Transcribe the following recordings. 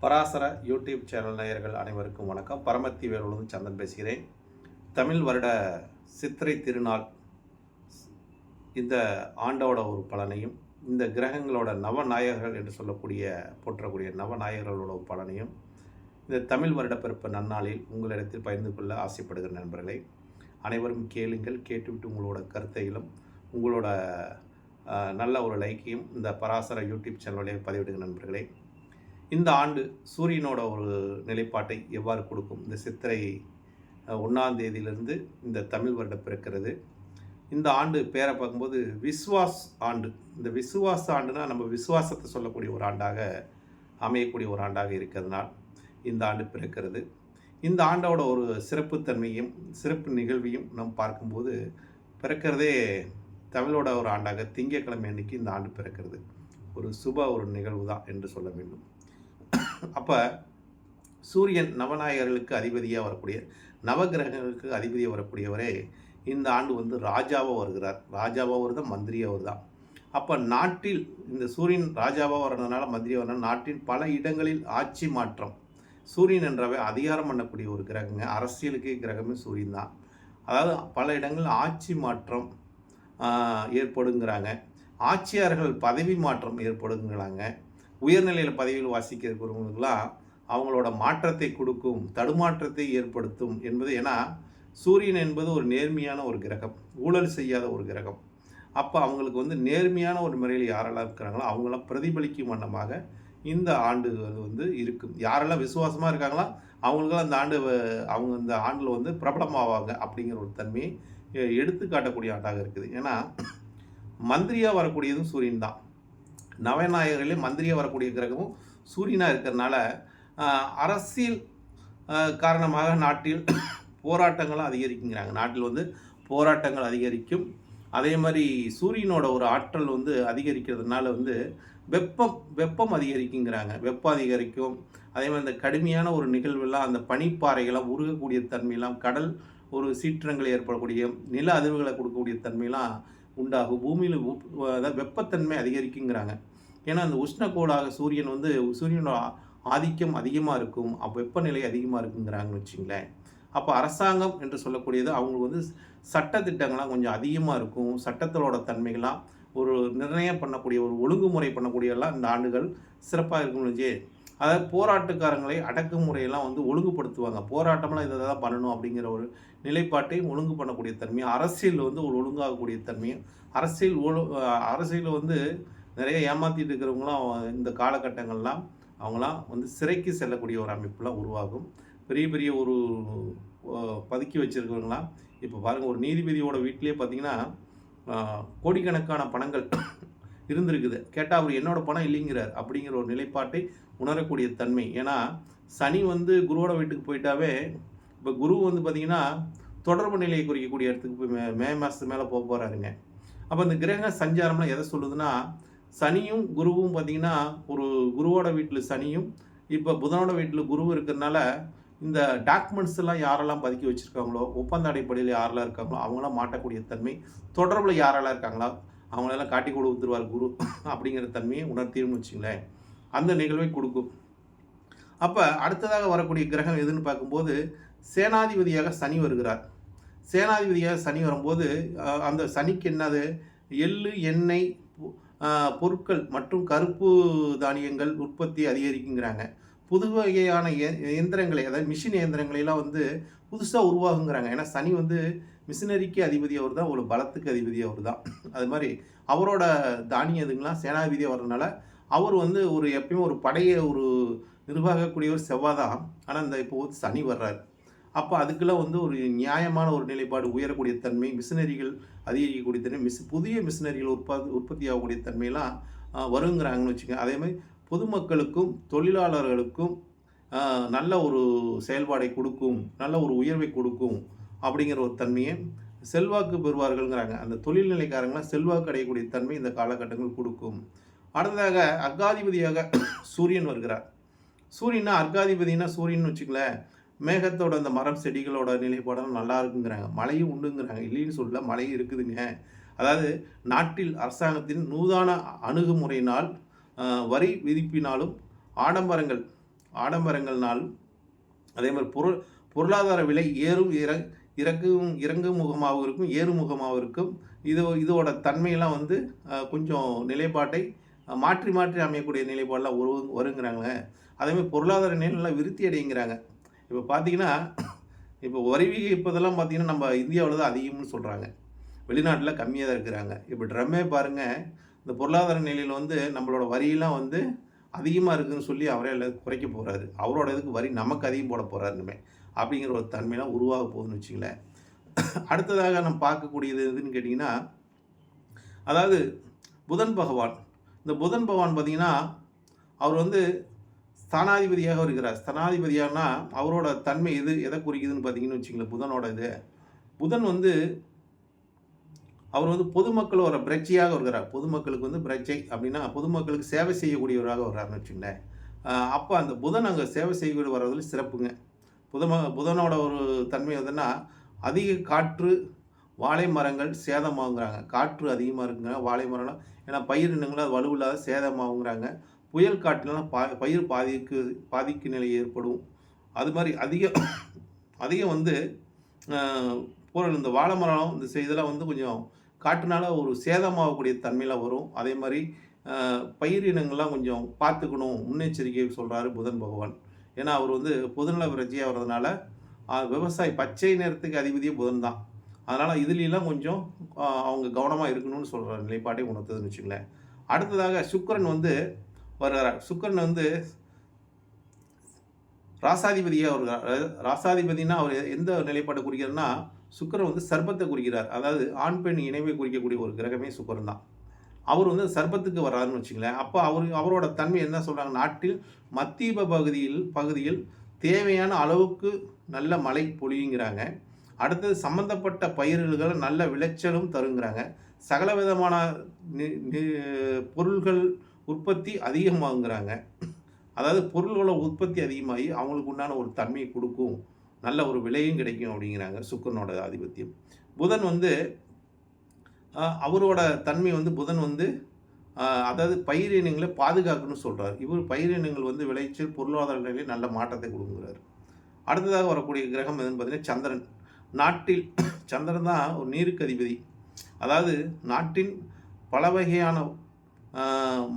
Parasara YouTube channel நேயர்கள் அனைவருக்கும் வணக்கம். பரமத்தி வேலுடன் சந்தன் பேசுகிறேன். தமிழ் வருட சித்திரை திருநாள் இந்த ஆண்டோட ஒரு பலனையும் இந்த கிரகங்களோட நவநாயகர்கள் என்று சொல்லக்கூடிய போற்றக்கூடிய நவநாயகர்களோட ஒரு பலனையும் இந்த தமிழ் வருட பிறப்பு நன்னாளில் உங்களிடத்தில் பகிர்ந்து கொள்ள ஆசைப்படுகிற நண்பர்களை. அனைவரும் கேளுங்கள் கேட்டுவிட்டு உங்களோட கருத்தைகளும் உங்களோட நல்ல ஒரு லைக்கையும் இந்த பராசர யூடியூப் சேனலில் பதிவிடுகிற நண்பர்களே. இந்த ஆண்டு சூரியனோட ஒரு நிலைப்பாட்டை எவ்வாறு கொடுக்கும்? இந்த சித்திரை ஒன்றாம் தேதியிலிருந்து இந்த தமிழ் வருடம் பிறக்கிறது. இந்த ஆண்டு பேரை பார்க்கும்போது விஸ்வாஸ் ஆண்டு. இந்த விசுவாச ஆண்டுனா நம்ம விசுவாசத்தை சொல்லக்கூடிய ஒரு ஆண்டாக அமையக்கூடிய ஒரு ஆண்டாக இருக்கிறதுனால் இந்த ஆண்டு பிறக்கிறது. இந்த ஆண்டோட ஒரு சிறப்புத்தன்மையும் சிறப்பு நிகழ்வையும் நாம் பார்க்கும்போது பிறக்கிறதே தமிழோட ஒரு ஆண்டாக திங்கட்கிழமை அன்னைக்கு இந்த ஆண்டு பிறக்கிறது. ஒரு சுப ஒரு நிகழ்வு தான் என்று சொல்ல வேண்டும். அப்போ சூரியன் நவநாயகர்களுக்கு அதிபதியாக வரக்கூடிய நவகிரகங்களுக்கு அதிபதியாக வரக்கூடியவரே இந்த ஆண்டு வந்து ராஜாவாக வருகிறார். ராஜாவாக வருதான் மந்திரியாக வருதான் அப்போ நாட்டில் இந்த சூரியன் ராஜாவாக வர்றதுனால மந்திரியாக வரனால நாட்டின் பல இடங்களில் ஆட்சி மாற்றம். சூரியன் என்றவை அதிகாரம் பண்ணக்கூடிய ஒரு கிரகங்க. அரசியலுக்கு கிரகமே சூரியன் தான். அதாவது பல இடங்களில் ஆட்சி மாற்றம் ஏற்படுங்கிறாங்க. ஆட்சியாளர்கள் பதவி மாற்றம் ஏற்படுங்கிறாங்க. உயர்நிலையில் பதவியில் வாசிக்கிறவங்களுக்கெல்லாம் அவங்களோட மாற்றத்தை கொடுக்கும் தடுமாற்றத்தை ஏற்படுத்தும் என்பது ஏன்னா சூரியன் என்பது ஒரு நேர்மையான ஒரு கிரகம் ஊழல் செய்யாத ஒரு கிரகம். அப்போ அவங்களுக்கு வந்து நேர்மையான ஒரு முறையில் யாரெல்லாம் இருக்கிறாங்களோ அவங்களாம் பிரதிபலிக்கும் வண்ணமாக இந்த ஆண்டு வந்து இருக்கும். யாரெல்லாம் விசுவாசமாக இருக்காங்களோ அவங்களுக்கெல்லாம் அந்த ஆண்டு அவங்க இந்த ஆண்டில் வந்து பிரபலமாவாங்க அப்படிங்கிற ஒரு தன்மையை எடுத்துக்காட்டக்கூடிய எடுத்து காட்டக்கூடிய ஆண்டாக இருக்குது. ஏன்னா மந்திரியாக வரக்கூடியதும் சூரியன் தான். நவநாயகர்களே மந்திரியாக வரக்கூடிய கிரகமும் சூரியனாக இருக்கிறதுனால அரசியல் காரணமாக நாட்டில் போராட்டங்களும் அதிகரிக்குங்கிறாங்க. நாட்டில் வந்து போராட்டங்கள் அதிகரிக்கும். அதே மாதிரி சூரியனோட ஒரு ஆற்றல் வந்து அதிகரிக்கிறதுனால வந்து வெப்பம் வெப்பம் அதிகரிக்குங்கிறாங்க. வெப்பம் அதிகரிக்கும். அதே மாதிரி இந்த கடுமையான ஒரு நிகழ்வுலாம் அந்த பனிப்பாறைகள்லாம் உருகக்கூடிய தன்மையெல்லாம் கடல் ஒரு சீற்றங்கள் ஏற்படக்கூடிய நில அதிர்வுகளை கொடுக்கக்கூடிய தன்மையெல்லாம் உண்டாகும். பூமியில் அதாவது வெப்பத்தன்மை அதிகரிக்குங்கிறாங்க. ஏன்னா அந்த உஷ்ணக்கோடாக சூரியன் வந்து சூரியனோட ஆதிக்கம் அதிகமாக இருக்கும். அப்போ வெப்பநிலை அதிகமாக இருக்குங்கிறாங்கன்னு வச்சுங்களேன். அப்போ அரசாங்கம் என்று சொல்லக்கூடியது அவங்களுக்கு வந்து சட்டத்திட்டங்கள்லாம் கொஞ்சம் அதிகமாக இருக்கும். சட்டத்தோட தன்மைகள்லாம் ஒரு நிர்ணயம் பண்ணக்கூடிய ஒரு ஒழுங்குமுறை பண்ணக்கூடியெல்லாம் இந்த ஆண்டுகள் சிறப்பாக இருக்கும் வச்சு அதாவது போராட்டக்காரங்களை அடக்குமுறையெல்லாம் வந்து ஒழுங்குபடுத்துவாங்க. போராட்டம்லாம் இதை தான் பண்ணணும் அப்படிங்கிற ஒரு நிலைப்பாட்டையும் ஒழுங்கு பண்ணக்கூடிய தன்மையும் அரசியல் வந்து ஒரு ஒழுங்காகக்கூடிய தன்மையும் அரசியல் ஒழு அரசியல் வந்து நிறைய ஏமாத்திட்டு இருக்கிறவங்களாம் இந்த காலகட்டங்கள்லாம் அவங்களாம் வந்து சிறைக்கு செல்லக்கூடிய ஒரு அமைப்புலாம் உருவாகும். பெரிய பெரிய ஒரு பதுக்கி வச்சுருக்கவங்களாம் இப்போ பாருங்கள் ஒரு நீதிபதியோட வீட்டிலே பார்த்திங்கன்னா கோடிக்கணக்கான பணங்கள் இருந்திருக்குது. கேட்டால் அவர் என்னோட பணம் இல்லைங்கிறார் அப்படிங்கிற ஒரு நிலைப்பாட்டை உணரக்கூடிய தன்மை. ஏன்னா சனி வந்து குருவோட வீட்டுக்கு போயிட்டாவே இப்போ குரு வந்து பார்த்தீங்கன்னா தொடர்பு நிலையை குறிக்கக்கூடிய இடத்துக்கு போய் மே மே மாதத்து மேலே போக போகிறாருங்க அப்போ இந்த கிரக சஞ்சாரம்லாம் எதை சொல்லுதுன்னா சனியும் குருவும் பார்த்தீங்கன்னா ஒரு குருவோட வீட்டில் சனியும் இப்போ புதனோட வீட்டில் குரு இருக்கிறதுனால இந்த டாக்குமெண்ட்ஸ் எல்லாம் யாரெல்லாம் பதுக்கி வச்சுருக்காங்களோ ஒப்பந்த அடிப்படையில் யாரெல்லாம் இருக்காங்களோ அவங்களாம் மாட்டக்கூடிய தன்மை தொடர்பில் யாரெல்லாம் இருக்காங்களோ அவங்களெல்லாம் காட்டி கொடுத்துருவார் குரு அப்படிங்கிற தன்மையை உணர்த்தின்னு வச்சுங்களேன். அந்த நிகழ்வை கொடுக்கும். அப்போ அடுத்ததாக வரக்கூடிய கிரகம் எதுன்னு பார்க்கும்போது சேனாதிபதியாக சனி வருகிறார். சேனாதிபதியாக சனி வரும்போது அந்த சனிக்கு என்னது? எள்ளு எண்ணெய் பொ- பொருட்கள் மற்றும் கருப்பு தானியங்கள் உற்பத்தி அதிகரிக்குங்கிறாங்க. புது வகையான இய- இயந்திரங்களை அதாவது மிஷின் இயந்திரங்களையெல்லாம் வந்து புதுசாக உருவாகுங்கிறாங்க ஏன்னா சனி வந்து மிஷினரிக்கு அதிபதி அவர் தான் ஒரு பலத்துக்கு அதிபதி அவர் தான் அது மாதிரி அவரோட தானியம் இதுங்களாம் சேனாதிபதி வர்றதுனால அவர் வந்து ஒரு எப்பயுமே ஒரு படையை ஒரு நிர்வாகக்கூடியவர் செவ்வாய் தான் ஆனால் இந்த இப்போ வந்து சனி வர்றாரு. அப்போ அதுக்கெல்லாம் வந்து ஒரு நியாயமான ஒரு நிலைப்பாடு உயரக்கூடிய தன்மை மிஷினரிகள் அதிகரிக்கக்கூடிய தன்மை மிஸ் புதிய மிஷினரிகள் உற்பத்தி உற்பத்தி ஆகக்கூடிய தன்மையெல்லாம் வருங்கிறாங்கன்னு வச்சுக்கோங்க. அதே மாதிரி பொதுமக்களுக்கும் தொழிலாளர்களுக்கும் நல்ல ஒரு செயல்பாடை கொடுக்கும் நல்ல ஒரு உயர்வை கொடுக்கும் அப்படிங்கிற ஒரு தன்மையை செல்வாக்கு பெறுவார்கள்ங்கிறாங்க. அந்த தொழில்நிலைக்காரங்களாம் செல்வாக்கு அடையக்கூடிய தன்மை இந்த காலகட்டங்கள் கொடுக்கும். அடுத்ததாக அர்காதிபதியாக சூரியன் வருகிறார். சூரியன்னா அர்காதிபதினா சூரியன் வச்சுக்கலேன் மேகத்தோட அந்த மரம் செடிகளோட நிலைப்பாடெல்லாம் நல்லா இருக்குங்கிறாங்க. மழையும் உண்டுங்கிறாங்க. இல்லைன்னு சொல்ல மழையும் இருக்குதுங்க. அதாவது நாட்டில் அரசாங்கத்தின் நூதான அணுகுமுறையினால் வரி விதிப்பினாலும் ஆடம்பரங்கள் ஆடம்பரங்கள்னாலும் அதே மாதிரி பொருள் பொருளாதார விலை ஏறும் இற இறங்கும் இறங்கு முகமாகவும் இருக்கும் ஏறு முகமாகவும் இருக்கும். இது இதோட தன்மையெல்லாம் வந்து கொஞ்சம் நிலைப்பாட்டை மாற்றி மாற்றி அமையக்கூடிய நிலைப்பாடெலாம் வரு வருங்கிறாங்க அதேமாதிரி பொருளாதார நிலையெல்லாம் விருத்தி அடைங்கிறாங்க இப்போ பார்த்தீங்கன்னா இப்போ வரி இப்போதெல்லாம் பார்த்தீங்கன்னா நம்ம இந்தியாவில் தான் அதிகம்னு சொல்கிறாங்க வெளிநாட்டில் கம்மியாக தான் இருக்கிறாங்க. இப்போ ட்ரம்மே பாருங்கள் இந்த பொருளாதார நிலையில் வந்து நம்மளோட வரியெல்லாம் வந்து அதிகமாக இருக்குதுன்னு சொல்லி அவரே குறைக்க போகிறாரு அவரோட இதுக்கு வரி நமக்கு அதிகம் போட போகிறாருமே அப்படிங்கிற ஒரு தன்மையெல்லாம் உருவாக போகுதுன்னு வச்சுங்களேன். அடுத்ததாக நம்ம பார்க்கக்கூடியது எதுன்னு கேட்டிங்கன்னா அதாவது புதன் பகவான். இந்த புதன் பகவான் பார்த்தீங்கன்னா அவர் வந்து ஸ்தானாதிபதியாக இருக்கிறார். ஸ்தானாதிபதியானா அவரோட தன்மை எது எதை குறிக்குதுன்னு பார்த்தீங்கன்னு வச்சுங்களேன் புதனோட இது. புதன் வந்து அவர் வந்து பொதுமக்களோட பிரட்சையாக வருகிறார் பொதுமக்களுக்கு வந்து பிரட்சை அப்படின்னா பொதுமக்களுக்கு சேவை செய்யக்கூடியவராக வர்றாருன்னு வச்சுங்களேன். அப்போ அந்த புதன் அங்கே சேவை செய்யக்கூடிய வர்றதுல சிறப்புங்க. புதம புதனோட ஒரு தன்மை எதுன்னா அதிக காற்று வாழை மரங்கள் சேதமாகுங்கிறாங்க காற்று அதிகமாக இருக்குங்க வாழை மரம்லாம். ஏன்னா பயிர் இனங்களும் வலுவில்லாத சேதமாகுங்கிறாங்க. புயல் காற்றுலாம் பா பயிர் பாதிக்கு பாதிக்கு நிலை ஏற்படும். அது மாதிரி அதிக அதிகம் வந்து ஆஹ், பொருள் இந்த வாழை மரம் இந்த இதெல்லாம் வந்து கொஞ்சம் காற்றுனால ஒரு சேதமாகக்கூடிய தன்மையில் வரும். அதே மாதிரி பயிரினங்கள்லாம் கொஞ்சம் பார்த்துக்கணும். முன்னெச்சரிக்கை சொல்கிறாரு புதன் பகவான். ஏன்னா அவர் வந்து புதன்ல விரட்சியாக வர்றதுனால விவசாயி பச்சை நேரத்துக்கு அதிபதியே புதன் தான். அதனால் இதுலாம் கொஞ்சம் அவங்க கவனமாக இருக்கணும்னு சொல்கிற நிலைப்பாட்டை உணர்த்துதுன்னு வச்சுங்களேன் அடுத்ததாக சுக்கரன் வந்து வர்றார். சுக்கரன் வந்து ராசாதிபதியாக வருகிறார் அதாவது ராசாதிபதினா அவர் எந்த நிலைப்பாட்டை குறிக்கிறார்னா சுக்கரன் வந்து சர்ப்பத்தை குறிக்கிறார். அதாவது ஆண் பெண் இணைவை குறிக்கக்கூடிய ஒரு கிரகமே சுக்கரன் தான். அவர் வந்து சர்ப்பத்துக்கு வர்றாருன்னு வச்சுங்களேன் அப்போ அவர் அவரோட தன்மை என்ன சொல்கிறாங்க நாட்டில் மத்திய பகுதியில் பகுதியில் தேவையான அளவுக்கு நல்ல மழை பொழியுங்கிறாங்க. அடுத்தது சம்பந்தப்பட்ட பயிர்களுகள் நல்ல விளைச்சலும் தருங்கிறாங்க. சகல விதமான பொருள்கள் உற்பத்தி அதிகமாகுங்கிறாங்க. அதாவது பொருள்களோட உற்பத்தி அதிகமாகி அவங்களுக்கு உண்டான ஒரு தன்மையை கொடுக்கும். நல்ல ஒரு விலையும் கிடைக்கும் அப்படிங்கிறாங்க சுக்கரனோட ஆதிபத்தியம். புதன் வந்து அவரோட தன்மை வந்து புதன் வந்து அதாவது பயிரினங்களை பாதுகாக்கணும்னு சொல்கிறார் இவர் பயிரினங்கள் வந்து விளைச்சல் பொருளாதார நிலையில் நல்ல மாற்றத்தை கொடுக்குறாரு. அடுத்ததாக வரக்கூடிய கிரகம் எதுன்னு பார்த்தீங்கன்னா சந்திரன். நாட்டில் சந்திரன் தான் ஒரு நீருக்கு அதிபதி. அதாவது நாட்டின் பல வகையான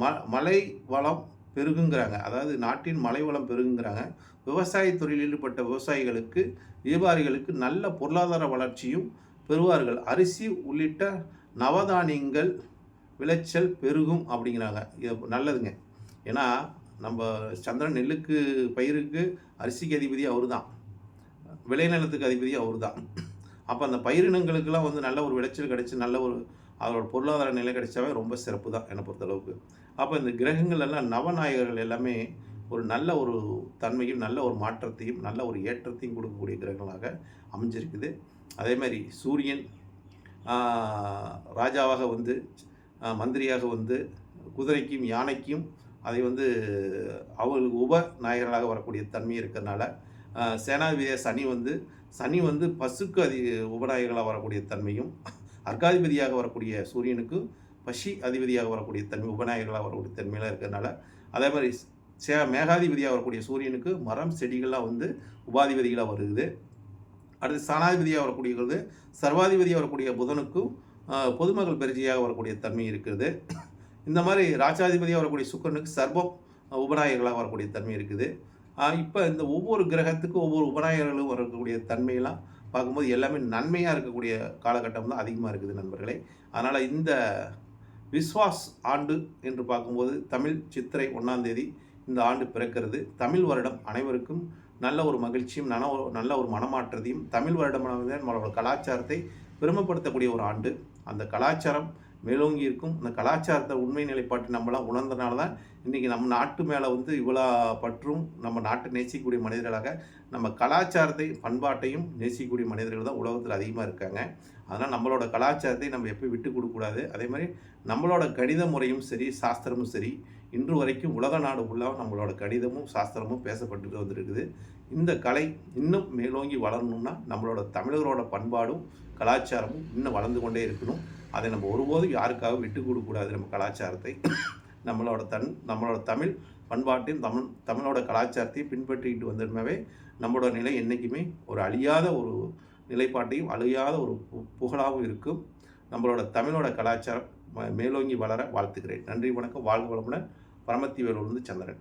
ம மலை வளம் பெருகுங்கிறாங்க. அதாவது நாட்டின் மலை வளம் பெருகுங்கிறாங்க. விவசாய தொழிலில் ஈடுபட்ட விவசாயிகளுக்கு வியாபாரிகளுக்கு நல்ல பொருளாதார வளர்ச்சியும் பெறுவார்கள். அரிசி உள்ளிட்ட நவதானியங்கள் விளைச்சல் பெருகும் அப்படிங்கிறாங்க. இது நல்லதுங்க. ஏன்னா நம்ம சந்திரன் நெல்லுக்கு பயிருக்கு அரிசிக்கு அதிபதி அவர் தான் விளைநிலத்துக்கு அதிபதி அவர் தான் அப்போ அந்த பயிரினங்களுக்கெல்லாம் வந்து நல்ல ஒரு விளைச்சல் கிடச்சி நல்ல ஒரு அதோட பொருளாதார நிலை கிடைச்சாவே ரொம்ப சிறப்பு தான் என்னை பொறுத்தளவுக்கு. அப்போ இந்த கிரகங்கள் எல்லாம் நவநாயகர்கள் எல்லாமே ஒரு நல்ல ஒரு தன்மையும் நல்ல ஒரு மாற்றத்தையும் நல்ல ஒரு ஏற்றத்தையும் கொடுக்கக்கூடிய கிரகங்களாக அமைஞ்சிருக்குது. அதே மாதிரி சூரியன் ராஜாவாக வந்து மந்திரியாக வந்து குதிரைக்கும் யானைக்கும் அதை வந்து அவங்களுக்கு உப நாயகர்களாக வரக்கூடிய தன்மை இருக்கிறதுனால சேனாதிபதியாக சனி வந்து சனி வந்து பசுக்கு அதி உபநாயகர்களாக வரக்கூடிய தன்மையும் அர்க்காதிபதியாக வரக்கூடிய சூரியனுக்கு பசி அதிபதியாக வரக்கூடிய தன்மை உபநாயகர்களாக வரக்கூடிய தன்மையெல்லாம் இருக்கிறதுனால அதே மாதிரி சே மேகாதிபதியாக வரக்கூடிய சூரியனுக்கு மரம் செடிகள்லாம் வந்து உபாதிபதிகளாக வருது. அடுத்து சனாதிபதியாக வரக்கூடியது சர்வாதிபதியாக வரக்கூடிய புதனுக்கும் பொதுமகள் பொதுமக்கள் பெருஜியாக வரக்கூடிய தன்மை இருக்கிறது இந்த மாதிரி ராஜாதிபதியாக வரக்கூடிய சுக்கரனுக்கு சர்வம் உபநாயகர்களாக வரக்கூடிய தன்மை இருக்குது. இப்போ இந்த ஒவ்வொரு கிரகத்துக்கும் ஒவ்வொரு உபநாயகர்களும் வரக்கூடிய தன்மையெல்லாம் பார்க்கும்போது எல்லாமே நன்மையாக இருக்கக்கூடிய காலகட்டம் தான் அதிகமாக இருக்குது நண்பர்களே. அதனால் இந்த விஸ்வாஸ் ஆண்டு என்று பார்க்கும்போது தமிழ் சித்திரை ஒன்றாம் தேதி இந்த ஆண்டு பிறக்கிறது. தமிழ் வருடம் அனைவருக்கும் நல்ல ஒரு மகிழ்ச்சியும் நன நல்ல ஒரு மனமாற்றத்தையும் தமிழ் வருடம் நம்மளோட கலாச்சாரத்தை பெருமைப்படுத்தக்கூடிய ஒரு ஆண்டு. அந்த கலாச்சாரம் மேலோங்கி இருக்கும் அந்த கலாச்சாரத்தை உண்மை நிலைப்பாட்டை நம்மளாம் உணர்ந்தனால தான் இன்றைக்கி நம்ம நாட்டு மேலே வந்து இவ்வளோ பற்றும் நம்ம நாட்டை நேசிக்கக்கூடிய மனிதர்களாக நம்ம கலாச்சாரத்தை பண்பாட்டையும் நேசிக்கக்கூடிய மனிதர்கள் தான் உலகத்தில் அதிகமாக இருக்காங்க. அதனால் நம்மளோட கலாச்சாரத்தை நம்ம எப்போ விட்டு கொடுக்கக்கூடாது. அதே மாதிரி நம்மளோட கணித முறையும் சரி சாஸ்திரமும் சரி இன்று வரைக்கும் உலக நாடு ஃபுல்லாக நம்மளோட கணிதமும் சாஸ்திரமும் பேசப்பட்டுட்டு வந்துருக்குது. இந்த கலை இன்னும் மேலோங்கி வளரணும்னா நம்மளோட தமிழர்களோட பண்பாடும் கலாச்சாரமும் இன்னும் வளர்ந்து கொண்டே இருக்கணும். அதை நம்ம ஒருபோதும் யாருக்காகவும் விட்டு கொடுக்கூடாது நம்ம கலாச்சாரத்தை நம்மளோட தன் நம்மளோட தமிழ் பண்பாட்டையும் தமிழ் தமிழோட கலாச்சாரத்தையும் பின்பற்றிக்கிட்டு வந்தோம்னாவே நம்மளோட நிலை என்றைக்குமே ஒரு அழியாத ஒரு நிலைப்பாட்டையும் அழியாத ஒரு பு- புகழாகவும் இருக்கும். நம்மளோட தமிழோட கலாச்சாரம் மேலோங்கி வளர வாழ்த்துக்கிறேன் நன்றி வணக்கம். வாழ்க வளமுடன் பரமத்தி வேலூர்ந்து சந்திரன்.